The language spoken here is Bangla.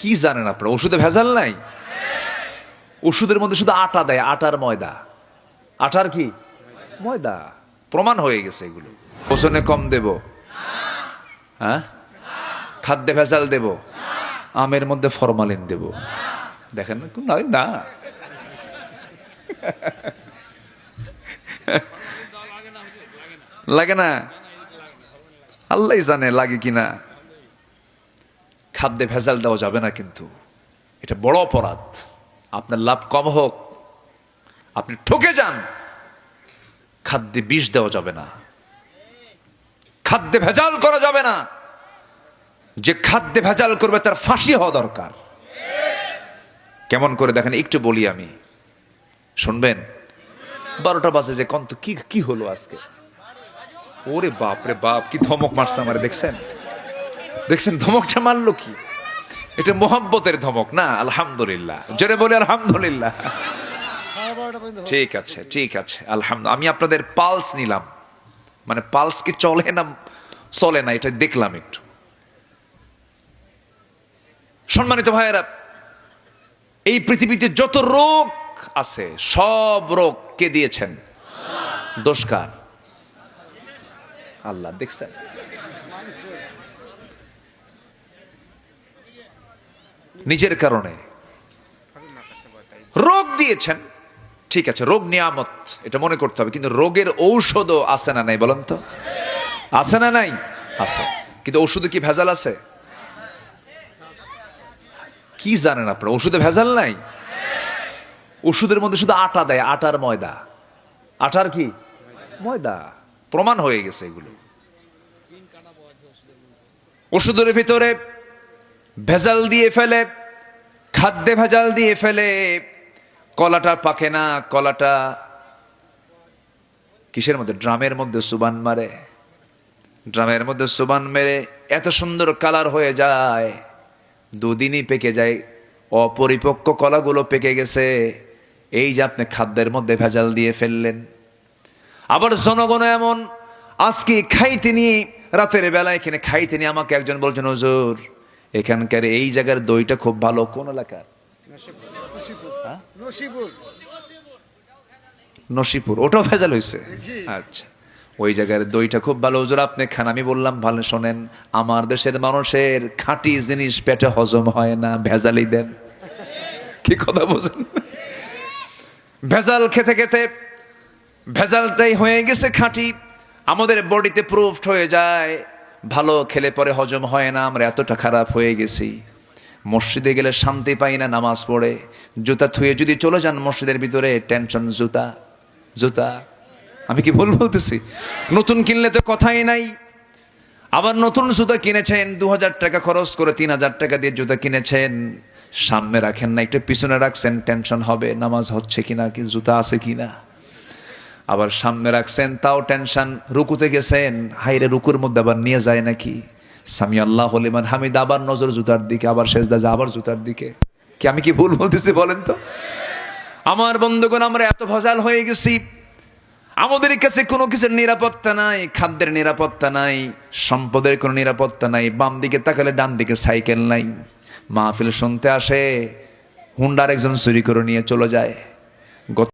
কি জানেন আপনারা? ওষুধে ভেজাল নাই? ওষুধের মধ্যে শুধু আটা দেয়, আটার ময়দা। আটার কি? ময়দা। প্রমাণ হয়ে গেছে এগুলো। ওজনে কম দেব। হ্যাঁ? খাদ্যে ভেজাল দেব। আমের মধ্যে ফরমালিন দেব। দেখেন নয় না। লাগে না? আল্লাহ জানে লাগে কিনা। খাদ্যে ভেজাল দেওয়া যাবে না কিন্তু। এটা বড় অপরাধ। আপনার লাভ কম হোক, আপনি ঠকে যান। খাদ্যে বিষ দেওয়া যাবে না। খাদ্যে ভেজাল করা যাবে না। যে খাদ্যে ভেজাল করবে তার ফাঁসি হওয়া দরকার। কেমন করে দেখেন, একটু বলি আমি। শুনবেন? বারোটা বাজে যে কন্ত, কি কি হলো আজকে? ওরে বাপ রে বাপ, কি ধমক মারছে আমার, দেখছেন? দেখছেন, ধমকটা মারলো কি? এটা মোহাব্বতের ধমক, না, আলহামদুলিল্লাহ। জোরে বলে, আলহামদুলিল্লাহ। ঠিক আছে ঠিক আছে আলহামদুলিল্লাহ আমি আপনাদের পালস নিলাম। মানে পালস কি চলে না চলে না, এটা দেখলাম একটু। সম্মানিত ভাইয়েরা, এই পৃথিবীতে যত রোগ আছে, সব রোগ কে দিয়েছেন? দোষকার আল্লাহ, দেখছেন? নিজের কারণে। রোগ দিয়েছেন। ঠিক আছে, রোগ নিয়ামত, এটা মনে করতে হবে, কিন্তু রোগের ঔষধও আছে না নাই বলেন তো? আছে না নাই? আছে। কিন্তু ওষুধে কি ভেজাল আছে? কি জানেন আপনারা ওষুধে ভেজাল নাই? ওষুধের মধ্যে শুধু আটা দেয়, আটার ময়দা। আটার কি? ময়দা। প্রমাণ হয়ে গেছে এগুলো। ওষুধের ভিতরে ভেজাল দিয়ে ফেলে, খাদ্যে ভেজাল দিয়ে ফেলে, কলাটা পাকে না, কলাটা কিসের মধ্যে? ড্রামের মধ্যে সুবান মারে। ড্রামের মধ্যে সুবান মেরে এত সুন্দর কালার হয়ে যায়, দুদিনই পেকে যায়, অপরিপক্ক কলাগুলো পেকে গেছে। এই যে আপনি খাদ্যের মধ্যে ভেজাল দিয়ে ফেললেন। আবার জনগণ এমন, আজকে খাইতে নিয়ে রাতের বেলা এখানে খাইতে নিয়ে আমাকে একজন বলছেন, হুজুর এখানকার এই জায়গার দইটা খুব ভালো। কোন এলাকার? নসিপুর। ওটাও ভেজাল হয়েছে আচ্ছা। ওই জায়গার দইটা খুব ভালো। হুজুর আপনি খান আমি বললাম ভালো শোনেন আমার দেশের মানুষের খাঁটি জিনিস পেটে হজম হয় না ভেজালই দেন। কি কথা বলছেন? ভেজাল খেতে খেতে ভেজালটাই হয়ে গেছে খাঁটি। আমাদের বডিতে প্রুফড হয়ে যায় ভালো খেলে পরে হজম হয় না, আমরা এতটা খারাপ হয়ে গেছি। মসজিদে গেলে শান্তি পাই না নামাজ পড়ে। জুতা থুয়ে যদি চলে যান মসজিদের ভিতরে, টেনশন, জুতা জুতা। আমি কি ভুল বলতেছি? নতুন কিনলে তো কথাই নাই। আবার নতুন জুতা কিনেছেন, দু হাজার টাকা খরচ করে তিন হাজার টাকা দিয়ে জুতা কিনেছেন। সামনে রাখেন না, একটু পিছনে রাখছেন, টেনশন হবে, নামাজ হচ্ছে কিনা, কি জুতা আছে কিনা। আবার সামনে রাখছেন, তাও টেনশন রুকুতে গেছেন, হাইরে রুকুর মধ্যে আবার নিয়ে যায় নাকি? সামি আল্লাহ হলিমান হামিদ, আবার নজর জুতার দিকে, আবার শেষদা যা আবার জুতার দিকে। কি আমি কি ভুল বলতেছি বলেন তো? আমার বন্ধুগণ, আমরা এত ভজাল হয়ে গেছি। আমাদের কাছে কোনো কিছুর নিরাপত্তা নাই, খাদ্যের নিরাপত্তা নাই, সম্পদের কোনো নিরাপত্তা নাই, বাম দিকে তাকালে ডান দিকে সাইকেল নাই। মাহফিল শুনতে আসে, হুন্ডার একজন চুরি করে নিয়ে চলে যায়।